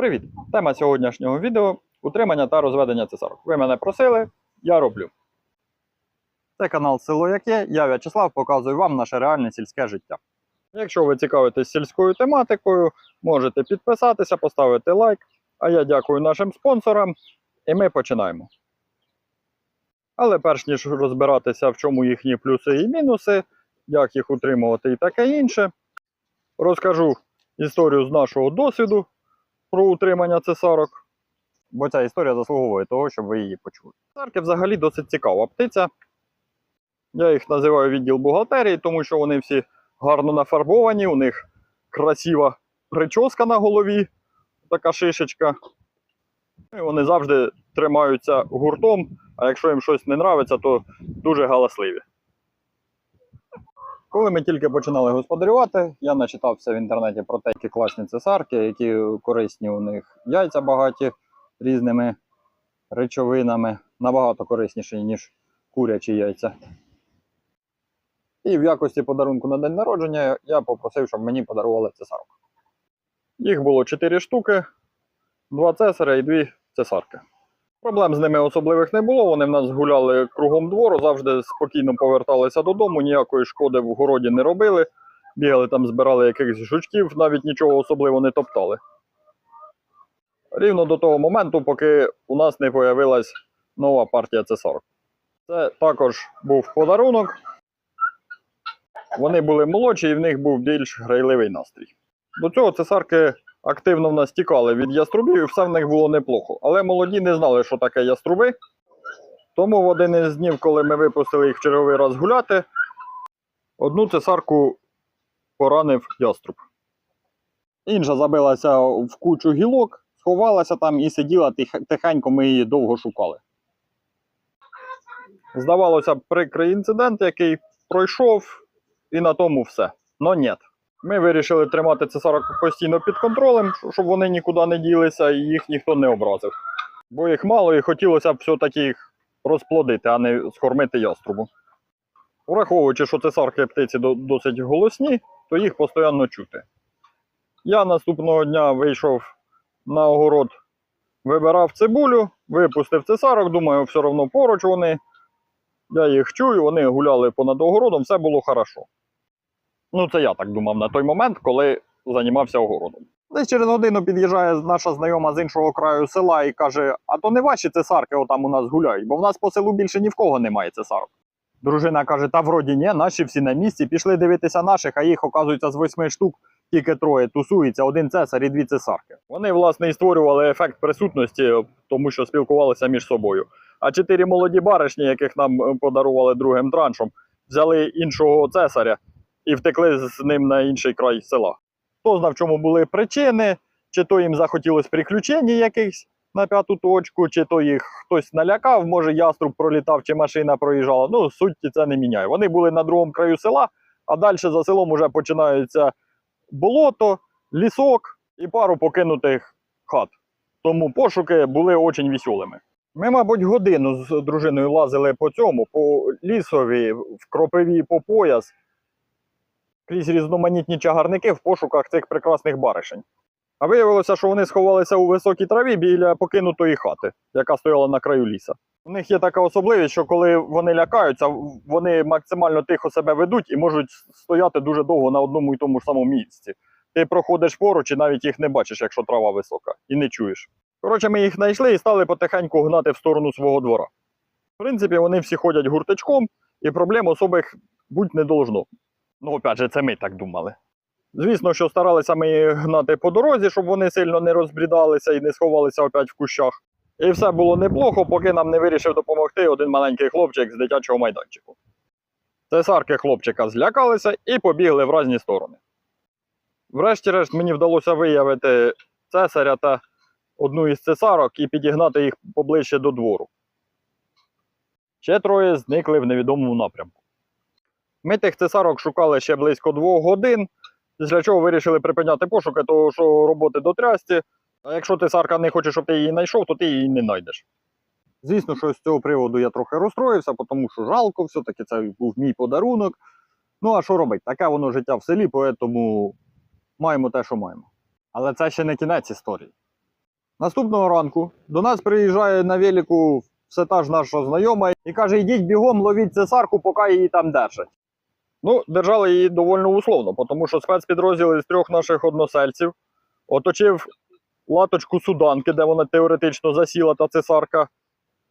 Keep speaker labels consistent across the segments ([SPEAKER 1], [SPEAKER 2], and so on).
[SPEAKER 1] Привіт! Тема сьогоднішнього відео утримання та розведення цесарок. Ви мене просили, я роблю. Це канал Село Яке. Я В'ячеслав показую вам наше реальне сільське життя. Якщо ви цікавитесь сільською тематикою, можете підписатися, поставити лайк. А я дякую нашим спонсорам, і ми починаємо. Але перш ніж розбиратися, в чому їхні плюси і мінуси, як їх утримувати і таке інше, розкажу історію з нашого досвіду про утримання цесарок. Бо ця історія заслуговує того, щоб ви її почули. Цесарки взагалі досить цікава птиця. Я їх називаю відділ бухгалтерії, тому що вони всі гарно нафарбовані, у них красива прическа на голові, така шишечка. І вони завжди тримаються гуртом, а якщо їм щось не нравиться, то дуже галасливі. Коли ми тільки починали господарювати, я начитався в інтернеті про те, які класні цесарки, які корисні у них яйця багаті різними речовинами, набагато корисніші, ніж курячі яйця. І в якості подарунку на день народження я попросив, щоб мені подарували цесарок. Їх було 4 штуки, 2 цесаря і 2 цесарки. Проблем з ними особливих не було. Вони в нас гуляли кругом двору, завжди спокійно поверталися додому, ніякої шкоди в городі не робили. Бігали там, збирали якихось жучків, навіть нічого особливо не топтали. Рівно до того моменту, поки у нас не появилась нова партія цесарок. Це також був подарунок. Вони були молодші і в них був більш грайливий настрій. До цього цесарки активно в нас тікали від яструбів, і все в них було неплохо. Але молоді не знали, що таке яструби. Тому в один із днів, коли ми випустили їх в черговий раз гуляти, одну цесарку поранив яструб. Інша забилася в кучу гілок, сховалася там і сиділа тихенько, ми її довго шукали. Здавалося прикрий інцидент, який пройшов, і на тому все. Но ні. Ми вирішили тримати цесарок постійно під контролем, щоб вони нікуди не ділися і їх ніхто не образив. Бо їх мало і хотілося б все-таки їх розплодити, а не скормити яструбу. Враховуючи, що цесарки птиці досить голосні, то їх постійно чути. Я наступного дня вийшов на огород, вибирав цибулю, випустив цесарок, думаю, все одно поруч вони. Я їх чую, вони гуляли понад огородом, все було хорошо. Ну, це я так думав на той момент, коли займався огородом. Десь через годину під'їжджає наша знайома з іншого краю села і каже: А то не ваші цесарки отам у нас гуляють, бо в нас по селу більше ні в кого немає цесарок. Дружина каже: Та вроді ні, наші всі на місці, пішли дивитися наших, а їх, оказується, з восьми штук тільки троє тусується, один цесар і дві цесарки. Вони, власне, і створювали ефект присутності, тому що спілкувалися між собою. А чотири молоді баришні, яких нам е, подарували другим траншом, взяли іншого цесаря і втекли з ним на інший край села. Хто знав, чому були причини, чи то їм захотілося приключень якихось на п'яту точку, чи то їх хтось налякав, може яструб пролітав, чи машина проїжджала. Ну, суті це не міняє. Вони були на другому краю села, а далі за селом вже починається болото, лісок і пару покинутих хат. Тому пошуки були дуже веселими. Ми, мабуть, годину з дружиною лазили по цьому, по лісові, в кропиві по пояс, крізь різноманітні чагарники в пошуках цих прекрасних баришень. А виявилося, що вони сховалися у високій траві біля покинутої хати, яка стояла на краю ліса. У них є така особливість, що коли вони лякаються, вони максимально тихо себе ведуть і можуть стояти дуже довго на одному і тому ж самому місці. Ти проходиш поруч і навіть їх не бачиш, якщо трава висока, і не чуєш. Коротше, ми їх знайшли і стали потихеньку гнати в сторону свого двора. В принципі, вони всі ходять гурточком, і проблем особих будь не должно. Ну, опять же, це ми так думали. Звісно, що старалися ми гнати по дорозі, щоб вони сильно не розбрідалися і не сховалися опять в кущах. І все було неплохо, поки нам не вирішив допомогти один маленький хлопчик з дитячого майданчику. Цесарки хлопчика злякалися і побігли в різні сторони. Врешті-решт мені вдалося виявити цесаря та одну із цесарок і підігнати їх поближче до двору. Ще троє зникли в невідомому напрямку. Ми тих цесарок шукали ще близько двох годин, після чого вирішили припиняти пошуки, тому що роботи до трясті. А якщо цесарка не хоче, щоб ти її знайшов, то ти її не знайдеш. Звісно, що з цього приводу я трохи розстроївся, тому що жалко, все-таки це був мій подарунок. Ну, а що робити? Таке воно життя в селі, тому маємо те, що маємо. Але це ще не кінець історії. Наступного ранку до нас приїжджає на велику все та ж наша знайома і каже: йдіть бігом, ловіть цесарку, поки її там держать. Ну, держали її доволі условно, тому що спецпідрозділ із трьох наших односельців оточив латочку суданки, де вона теоретично засіла та цесарка,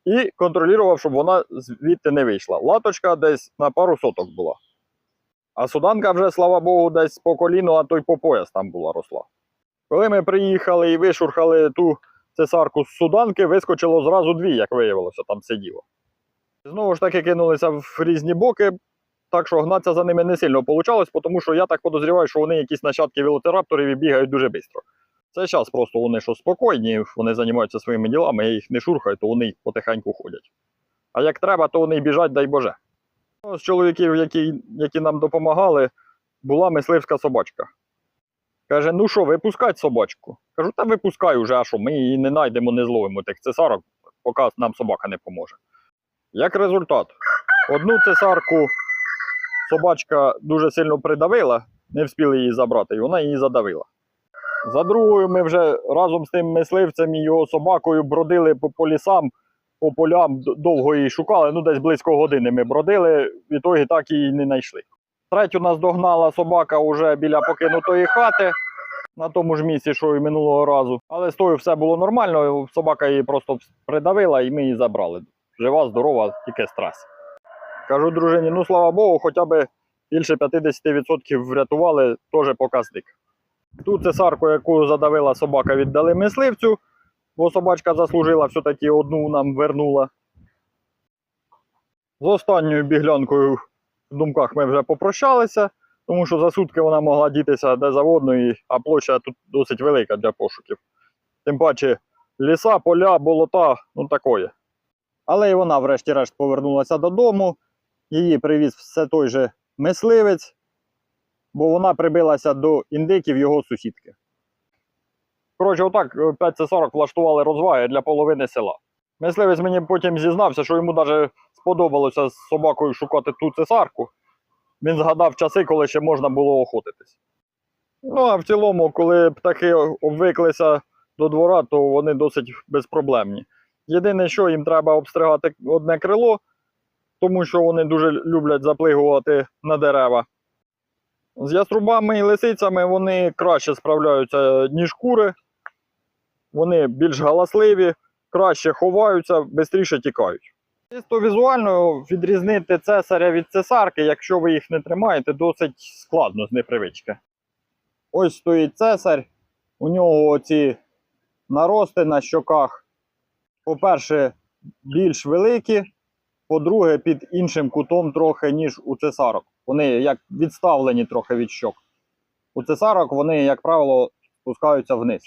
[SPEAKER 1] і контролював, щоб вона звідти не вийшла. Латочка десь на пару соток була. А суданка вже, слава Богу, десь по коліну, а то й по пояс там була росла. Коли ми приїхали і вишурхали ту цесарку з суданки, вискочило зразу дві, як виявилося, там сиділо. Знову ж таки кинулися в різні боки, так що гнатися за ними не сильно вийшло, тому що я так подозріваю, що вони якісь нащадки велоцирапторів і бігають дуже швидко. Це час просто вони що спокійні, вони займаються своїми ділами, я їх не шурхаю, то вони потихеньку ходять. А як треба, то вони біжать, дай Боже. Ну, З чоловіків, які, які нам допомагали, була мисливська собачка. Каже: ну що, випускать собачку? Кажу, та випускай уже, а що, ми її не знайдемо, не зловимо тих цесарок, поки нам собака не поможе. Як результат, одну цесарку собачка дуже сильно придавила, не встигли її забрати, і вона її задавила. За другою ми вже разом з тим мисливцем і його собакою бродили по, по лісам, по полям, довго її шукали, ну десь близько години ми бродили, в ітогі так її не знайшли. Третю нас догнала собака вже біля покинутої хати, на тому ж місці, що і минулого разу. Але з тою все було нормально, собака її просто придавила і ми її забрали. Жива, здорова, тільки стрес. Кажу дружині, ну слава Богу, хоча б більше 50% врятували, теж показник. Ту цесарку, яку задавила собака, віддали мисливцю, бо собачка заслужила, все-таки одну нам вернула. З останньою біглянкою в думках ми вже попрощалися, тому що за сутки вона могла дітися де завгодно, і- а площа тут досить велика для пошуків. Тим паче ліса, поля, болота, ну такое. Але і вона, врешті-решт, повернулася додому. Її привіз все той же мисливець, бо вона прибилася до індиків його сусідки. Коротше, отак 5C40 влаштували розваги для половини села. Мисливець мені потім зізнався, що йому навіть сподобалося з собакою шукати ту цесарку. Він згадав часи, коли ще можна було охотитись. Ну, а в цілому, коли птахи обвиклися до двора, то вони досить безпроблемні. Єдине, що їм треба обстригати одне крило, тому що вони дуже люблять заплигувати на дерева. З яструбами і лисицями вони краще справляються, ніж кури. Вони більш галасливі, краще ховаються, швидше тікають. Чисто візуально відрізнити цесаря від цесарки, якщо ви їх не тримаєте, досить складно з непривички. Ось стоїть цесар, у нього ці нарости на щоках. По-перше, більш великі, по-друге, під іншим кутом трохи, ніж у цесарок. Вони як відставлені трохи від щок. У цесарок вони, як правило, спускаються вниз.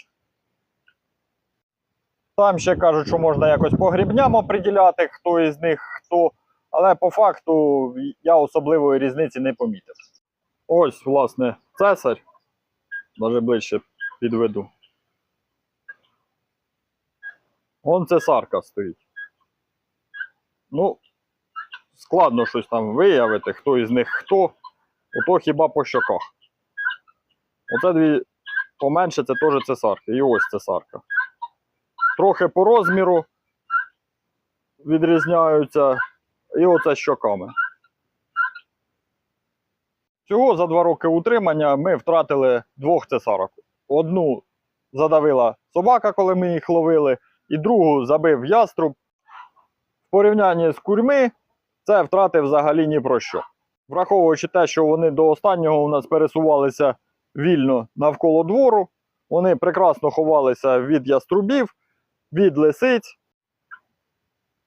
[SPEAKER 1] Там ще кажуть, що можна якось по грібням оприділяти, хто із них хто. Але по факту я особливої різниці не помітив. Ось, власне, цесар. Даже ближче підведу. Вон цесарка стоїть. Ну, складно щось там виявити, хто із них хто. Ото хіба по щоках. Оце дві поменше, це теж цесарки. І ось цесарка. Трохи по розміру відрізняються. І оце щоками. Всього за два роки утримання ми втратили двох цесарок. Одну задавила собака, коли ми їх ловили, і другу забив яструб. В порівнянні з курьми це втрати взагалі ні про що. Враховуючи те, що вони до останнього у нас пересувалися вільно навколо двору, вони прекрасно ховалися від яструбів, від лисиць.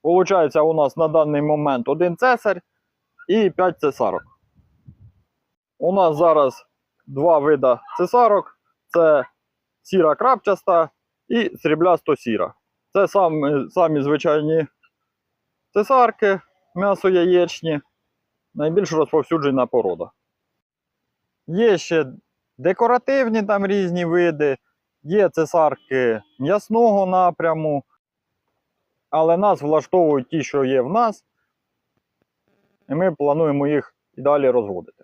[SPEAKER 1] Получається, у нас на даний момент один цесар і 5 цесарок. У нас зараз два вида цесарок: це сіра крапчаста і сріблясто сіра. Це самі, самі звичайні цесарки, м'ясо яєчні, найбільш розповсюджена порода. Є ще декоративні там різні види, є цесарки м'ясного напряму, але нас влаштовують ті, що є в нас, і ми плануємо їх і далі розводити.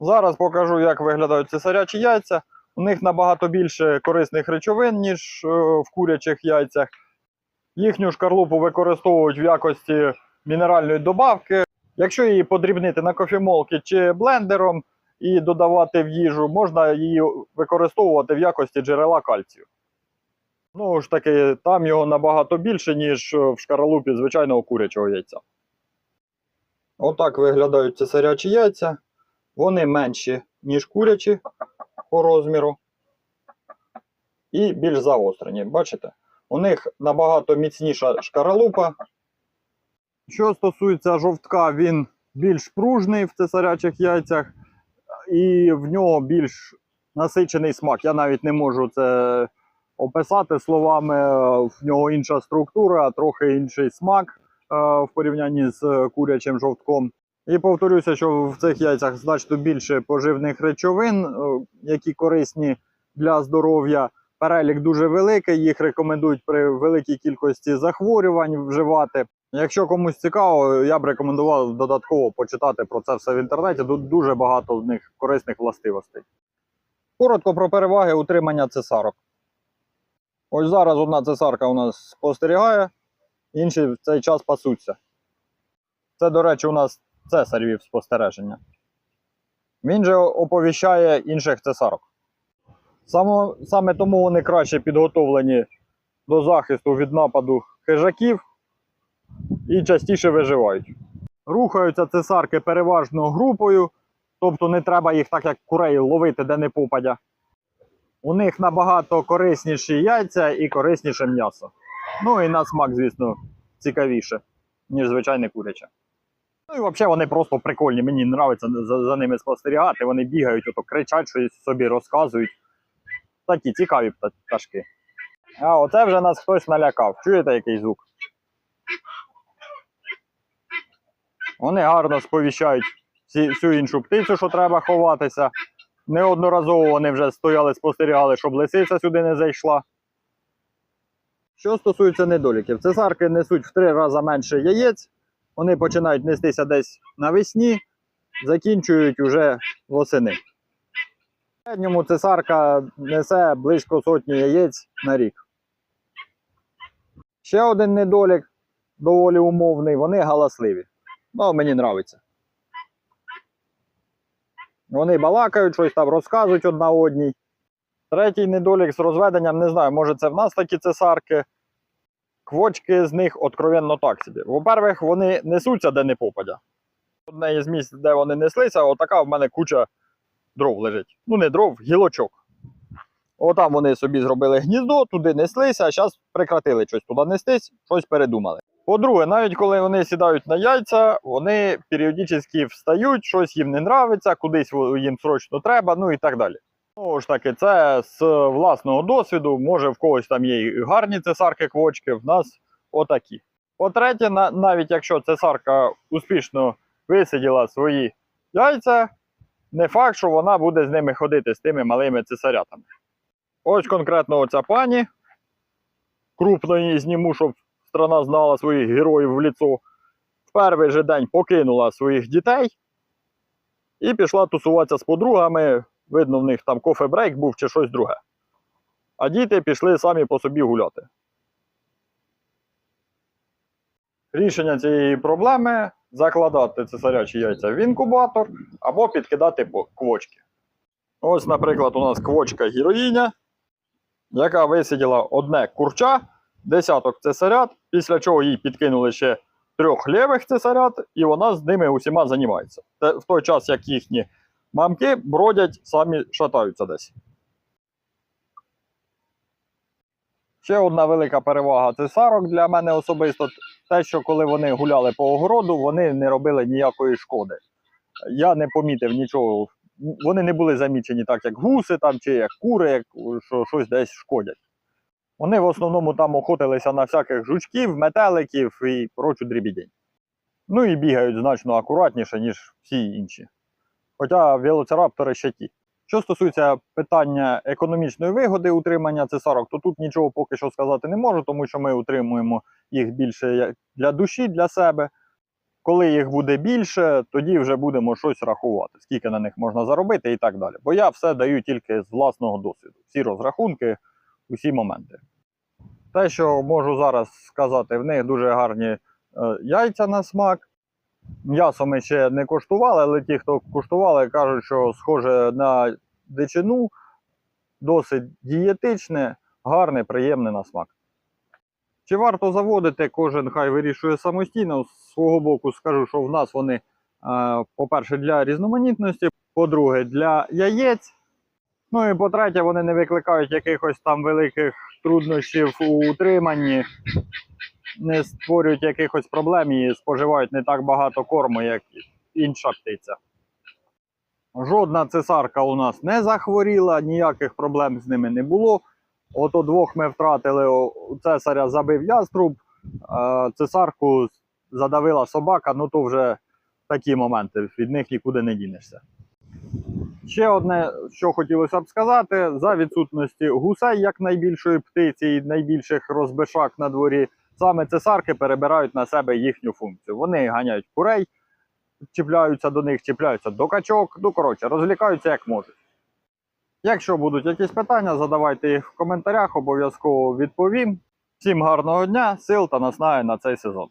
[SPEAKER 1] Зараз покажу, як виглядають цесарячі яйця. У них набагато більше корисних речовин, ніж е, в курячих яйцях. Їхню шкарлупу використовують в якості мінеральної добавки. Якщо її подрібнити на кофемолки чи блендером і додавати в їжу, можна її використовувати в якості джерела кальцію. Ну ж таки, там його набагато більше, ніж в шкаралупі звичайного курячого яйця. Отак виглядають цесарячі яйця. Вони менші, ніж курячі по розміру. І більш заострені. Бачите? У них набагато міцніша шкаралупа. Що стосується жовтка, він більш пружний в цесарячих яйцях, і в нього більш насичений смак. Я навіть не можу це описати словами. В нього інша структура, трохи інший смак е, в порівнянні з курячим жовтком. І повторюся, що в цих яйцях значно більше поживних речовин, е, які корисні для здоров'я. Перелік дуже великий, їх рекомендують при великій кількості захворювань вживати. Якщо комусь цікаво, я б рекомендував додатково почитати про це все в інтернеті. Тут дуже багато в них корисних властивостей. Коротко про переваги утримання цесарок. Ось зараз одна цесарка у нас спостерігає, інші в цей час пасуться. Це, до речі, у нас цесар вів спостереження. Він же оповіщає інших цесарок. Саме, саме тому вони краще підготовлені до захисту від нападу хижаків і частіше виживають. Рухаються цесарки переважно групою, тобто не треба їх так як курей ловити де не попадя. У них набагато корисніші яйця і корисніше м'ясо. Ну і на смак, звісно, цікавіше, ніж звичайне куряче. Ну і взагалі вони просто прикольні. Мені подобається за, за ними спостерігати. Вони бігають, ото кричать, щось собі розказують. Такі цікаві пташки. А оце вже нас хтось налякав. Чуєте який звук? Вони гарно сповіщають всю іншу птицю, що треба ховатися. Неодноразово вони вже стояли, спостерігали, щоб лисиця сюди не зайшла. Що стосується недоліків, цесарки несуть в три рази менше яєць, вони починають нестися десь навесні, закінчують уже восени. В середньому цесарка несе близько сотні яєць на рік. Ще один недолік, доволі умовний, вони галасливі. Ну, мені подобається. Вони балакають, щось там розказують одна одній. Третій недолік з розведенням, не знаю, може це в нас такі цесарки. Квочки з них откровенно так собі. По-перше, вони несуться де не попадя. Одне із місць, де вони неслися, отака в мене куча дров лежить. Ну, не дров, гілочок. Отам вони собі зробили гніздо, туди неслися, а зараз прекратили щось туди нестись, щось передумали. По-друге, навіть коли вони сідають на яйця, вони періодично встають, щось їм не нравиться, кудись їм срочно треба, ну і так далі. Знову ж таки, це з власного досвіду. Може, в когось там є і гарні цесарки квочки, в нас отакі. По-третє, навіть якщо цесарка успішно висиділа свої яйця, не факт, що вона буде з ними ходити з тими малими цесарятами. Ось конкретно оця пані. Крупно її зніму, щоб страна знала своїх героїв в ліцо. В перший же день покинула своїх дітей і пішла тусуватися з подругами. Видно, в них там кофе-брейк був чи щось друге. А діти пішли самі по собі гуляти. Рішення цієї проблеми закладати цесарячі яйця в інкубатор або підкидати квочки. Ось, наприклад, у нас квочка героїня, яка висиділа одне курча, десяток цесарят, після чого їй підкинули ще трьох лівих цесарят, і вона з ними усіма займається. В той час, як їхні мамки бродять, самі шатаються десь. Ще одна велика перевага цесарок для мене особисто те, що коли вони гуляли по огороду, вони не робили ніякої шкоди. Я не помітив нічого. Вони не були замічені так, як гуси там, чи як кури, як що щось десь шкодять. Вони в основному там охотилися на всяких жучків, метеликів і прочу дрібідень. Ну і бігають значно акуратніше, ніж всі інші. Хоча велоцираптори ще ті. Що стосується питання економічної вигоди утримання цесарок, то тут нічого поки що сказати не можу, тому що ми утримуємо їх більше для душі, для себе. Коли їх буде більше, тоді вже будемо щось рахувати, скільки на них можна заробити і так далі. Бо я все даю тільки з власного досвіду. Всі розрахунки, усі моменти. Те, що можу зараз сказати, в них дуже гарні е, яйця на смак. М'ясо ми ще не коштували, але ті, хто куштували, кажуть, що схоже на дичину, досить дієтичне, гарне, приємне на смак. Чи варто заводити, кожен хай вирішує самостійно. З свого боку скажу, що в нас вони, е, по-перше, для різноманітності, по-друге, для яєць. Ну і по-третє, вони не викликають якихось там великих труднощів у утриманні, не створюють якихось проблем і споживають не так багато корму, як інша птиця. Жодна цесарка у нас не захворіла, ніяких проблем з ними не було. Ото двох ми втратили. У цесаря забив яструб, цесарку задавила собака, ну то вже такі моменти, від них нікуди не дінешся. Ще одне, що хотілося б сказати, за відсутності гусей, як найбільшої птиці і найбільших розбишак на дворі, саме цесарки перебирають на себе їхню функцію. Вони ганяють курей, чіпляються до них, чіпляються до качок, ну коротше, розлікаються як можуть. Якщо будуть якісь питання, задавайте їх в коментарях, обов'язково відповім. Всім гарного дня, сил та наснаги на цей сезон.